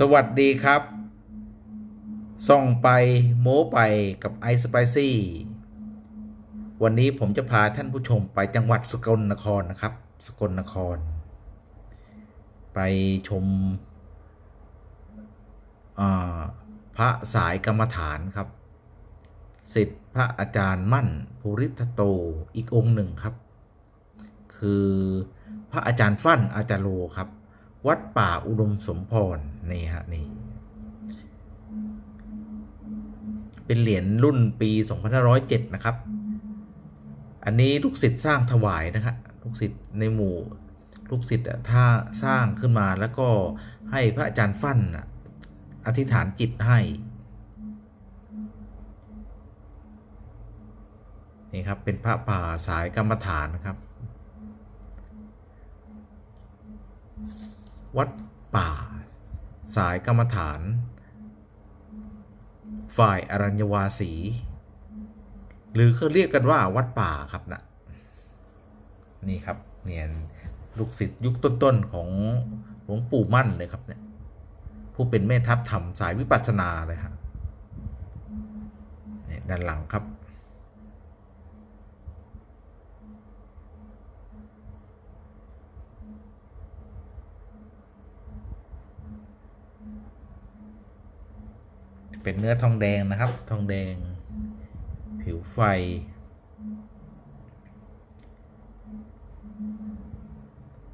สวัสดีครับ ส่องไปโม้ไปกับไอสไปซี่วันนี้ผมจะพาท่านผู้ชมไปจังหวัดสกลนครนะครับ สกลนคร ไปชมพระสายกรรมฐานครับสิทธิพระอาจารย์มั่นภูริทัตโตอีกองค์หนึ่งครับ คือพระอาจารย์ฟั่นอาจารย์โลครับ วัดป่าอุดมสมพรนี่ฮะนี่เป็นเหรียญรุ่นปี2507นะครับ อันนี้ลูกศิษย์สร้างถวายนะครับลูกศิษย์ในหมู่ลูกศิษย์ถ้าสร้างขึ้นมาแล้วก็ให้พระอาจารย์ฟั่นอธิษฐานจิตให้นี่ครับเป็นพระป่าสายกรรมฐานนะครับ วัดป่า สายกรรมฐาน ฝ่ายอรัญญวาสี หรือเขาเรียกกันว่าวัดป่าครับนะนี่ครับเนี่ยลูกศิษย์ยุคต้นๆของหลวงปู่มั่นเลยครับเนี่ยผู้เป็นแม่ทัพธรรมสายวิปัสสนาเลยครับเนี่ยด้านหลังครับ เป็นเนื้อทองแดงนะครับ ทองแดง ผิวไฟ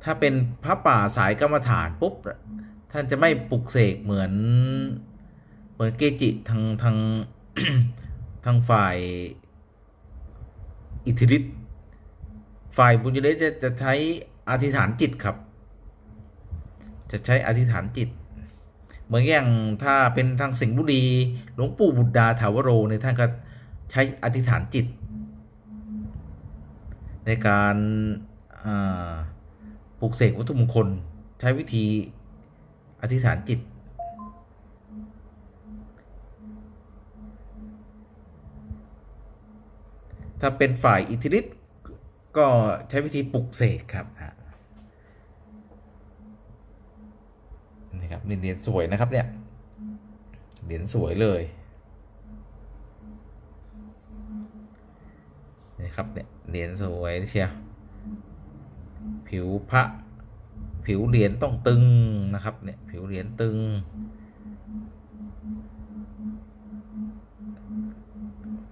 ถ้าเป็นพระป่าสายกรรมฐานปุ๊บ ท่านจะไม่ปลุกเสกเหมือน เหมือนเกจิทางทางทางฝ่ายอิทธิฤทธิ์ฝ่ายบุญยฤทธิ์จะจะใช้อธิษฐานจิตครับ จะใช้อธิษฐานจิต เหมือนอย่างถ้าเป็นทางสิงห์บุรีหลวงปู่บุตรดาถาวโรเนี่ยท่านก็ใช้อธิษฐานจิต ในการปลุกเสกวัตถุมงคล ใช้วิธีอธิษฐานจิต ถ้าเป็นฝ่ายอิทธิฤทธิ์ก็ใช้วิธีปลุกเสกครับนะนี่ ครับนี่เหรียญสวยนะครับเนี่ยเหรียญสวยเลยนี่ครับเนี่ยเหรียญสวยเชียวผิวพระผิวเหรียญต้องตึงนะครับเนี่ยผิวเหรียญตึง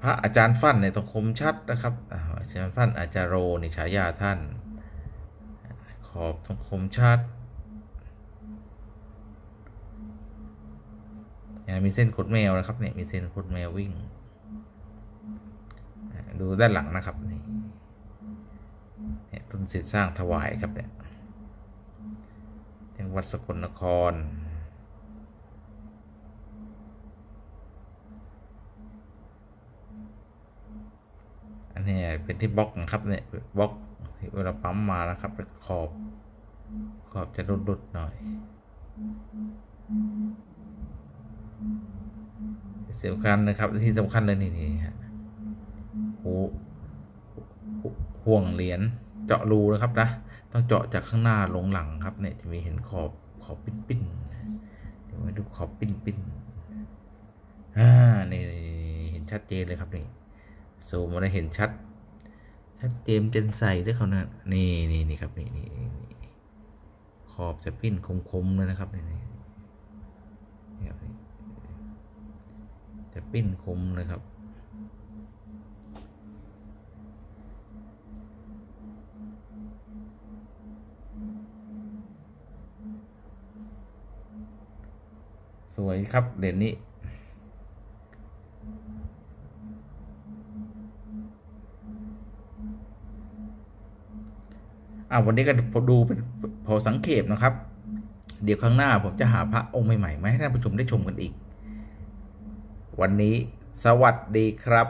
พระอาจารย์ฟั่นเนี่ยต้องคมชัดนะครับอาจารย์ฟั่นอาจารย์โรนี่ฉายาท่าน ขอบต้องคมชัด มีเส้นขดแมวนะครับเนี่ยมีเส้นขดแมววิ่ง ดูด้านหลังนะครับนี่เนี่ยรุ่นศิษย์สร้างถวายครับเนี่ยจังหวัดสกลนครอันนี้เป็นที่บล็อกนะครับเนี่ยบล็อกที่เวลาปั๊มมานะครับเป็นขอบขอบจะดุดๆหน่อย สำคัญนะครับที่สำคัญเลยนี่นี่ฮะหูห่วงเหรียญเจาะรูนะครับนะต้องเจาะจากข้างหน้าลงหลังครับเนี่ยจะมีเห็นขอบขอบปิ้นปิ้นๆเดี๋ยวมาดูขอบปิ้นปิ้นๆอ่านี่เห็นชัดเจนเลยครับนี่ซูมมาได้เห็นชัด ชัดเจมเจนใสด้วยเขานะนี่นี่นี่ครับนี่นี่ขอบจะปิ้นคมๆเลยนะครับนี่นี่นี่ครับนี่ จะปิ้นคมเลยครับ สวยครับเด่นนี้อ่าวันนี้ก็ดูเป็นพอสังเกตนะครับ เดี๋ยวข้งหน้าผมจะหาพระองค์ใหม่ๆมาให้ท่านผู้ชมได้ชมกันอีก วันนี้สวัสดีครับ